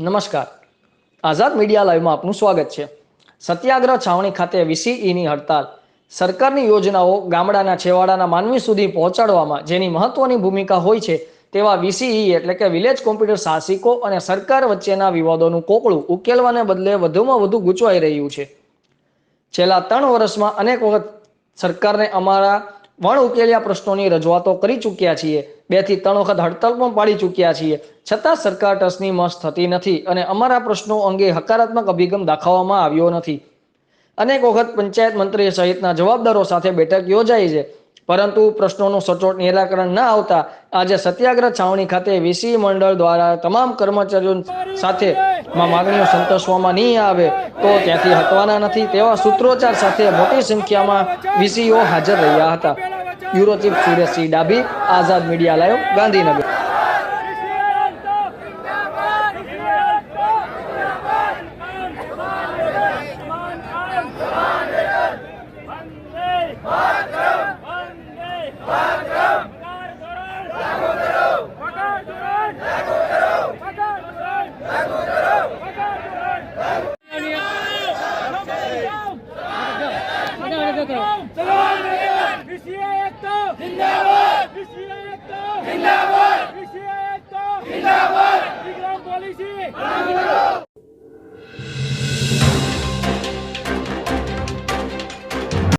નમસ્કાર. આઝાદ મીડિયા લાઈવમાં આપનું સ્વાગત છે. સત્યાગ્રહ છાવણી ખાતે વીસીઈની હડતાલ. સરકારની યોજનાઓ ગામડાના છેવાડાના માનવી સુધી પહોંચાડવામાં જેની મહત્વની ભૂમિકા હોય છે તેવા વીસીઈ એટલે કે વિલેજ કોમ્પ્યુટર સાહસિકો અને સરકાર વચ્ચેના વિવાદોનું કોકળું ઉકેલવાને બદલે વધુમાં વધુ ગૂંચવાઈ રહ્યું છે. છેલ્લા ત્રણ વર્ષમાં અનેક વખત સરકારને અમારા વણ ઉકેલ્યા પ્રશ્નોની રજૂઆતો કરી ચૂક્યા છીએ. બેથી ત્રણ વખત હડતાલ પણ પાડી ચૂક્યા છીએ. છતાં સરકાર ટસની મસ થતી નથી અને અમારા પ્રશ્નો અંગે હકારાત્મક અભિગમ દાખવવામાં આવ્યો નથી. અનેક વખત પંચાયત મંત્રી સહિતના જવાબદારો સાથે બેઠક યોજાઈ છે. પરંતુ પ્રશ્નોનું સચોટ નિરાકરણ ના આવતા આજે સત્યાગ્રહ છાવણી ખાતે વીસી મંડળ દ્વારા તમામ કર્મચારીઓ સાથે માગણીઓ સંતોષવામાં નહીં આવે તો ત્યાંથી હટવાના નથી તેવા સૂત્રોચ્ચાર સાથે મોટી સંખ્યામાં વીસીઓ હાજર રહ્યા હતા. યુરો ચીફ સુરેશસિંહ ડાબી આઝાદ મીડિયા લાઈવ ગાંધીનગર કરો 화이팅!